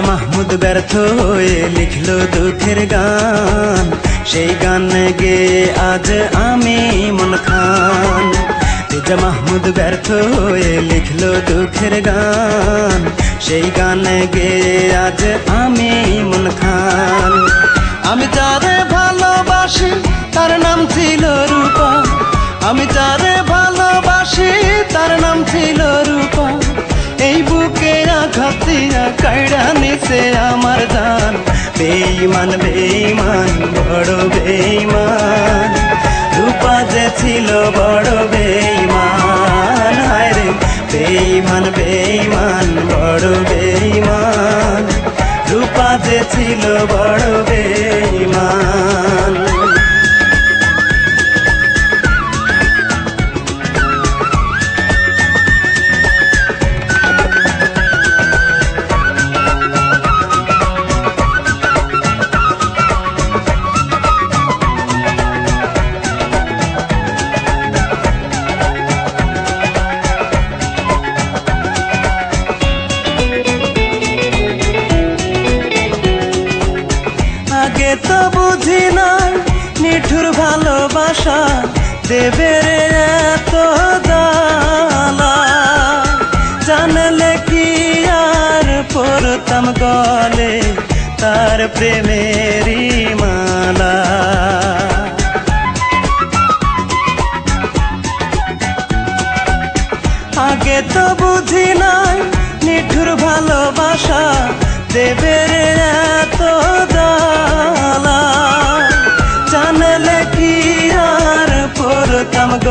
ব্যর্থ হয়ে লিখলো দুঃখের গান। সেই গান গে আজ আমি মন খান। তেজা মাহমুদ ব্যর্থ হয়ে লিখল দুঃখের গান। সেই গান গে আজ আমি মন খান। আমি যারে ভালোবাসি, তার নাম ছিল রূপা। আমি যারে ভালোবাসি, তার নাম ছিল রূপা। এই বুকে আঘাত দিয়া নিছে আমার দান বেইমান বেইমান বড় বেইমান রূপা যে ছিল বড় বেইমান ভালোবাসা দেবে রে এত জানলে কি আর পড়তাম গলে তার প্রেমেরই মালা। আগে তো বুঝি নাই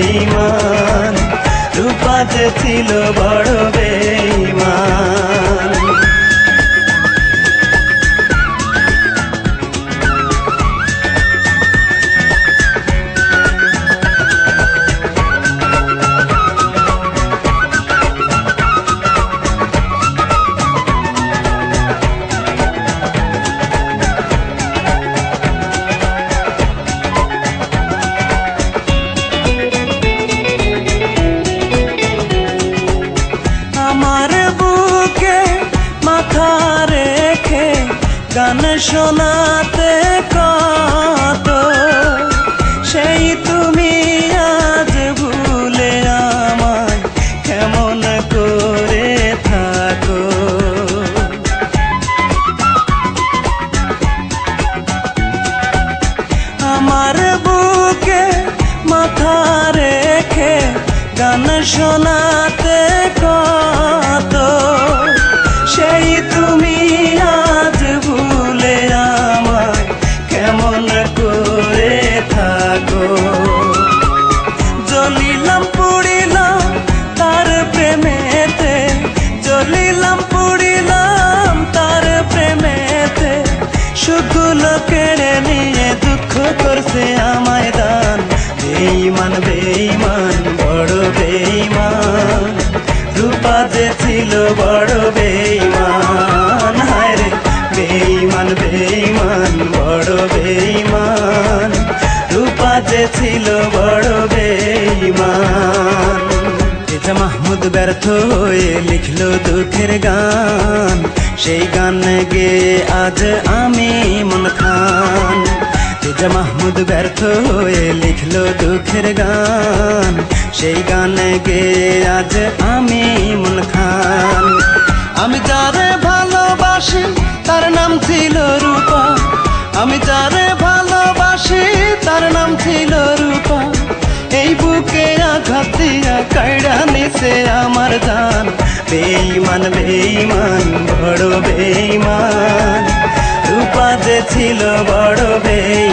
বড় রূপাতে ছিল বড় শোনাতে কত? সেই তুমি আজ ভুলে আমায় কেমন করে থাকো? আমার বুকে মাথা রেখে গান শোনাতে কেড়ে নিয়ে দুঃখ করছে আমায় দান। বেইমান বেইমান বড় বেইমান রূপা যে ছিল বড় বেইমান তেজা মাহমুদ ব্যর্থ হয়ে লিখলো দুঃখের গান। সেই গান গে আজ আমি মন খান। তেজা মাহমুদ ব্যর্থ হয়ে লিখলো দুঃখের গান, সেই গান গে আজ আমি মন খান। আমি যারে ভালোবাসি, তার নাম ছিল রূপা। আমি যারে ভালোবাসি, তার নাম ছিল রূপা। এই বুকে আঘাত দিয়া নিছে আমার জান বেইমান বেইমান বড় বেইমান রূপা যে ছিল বড় বেইমান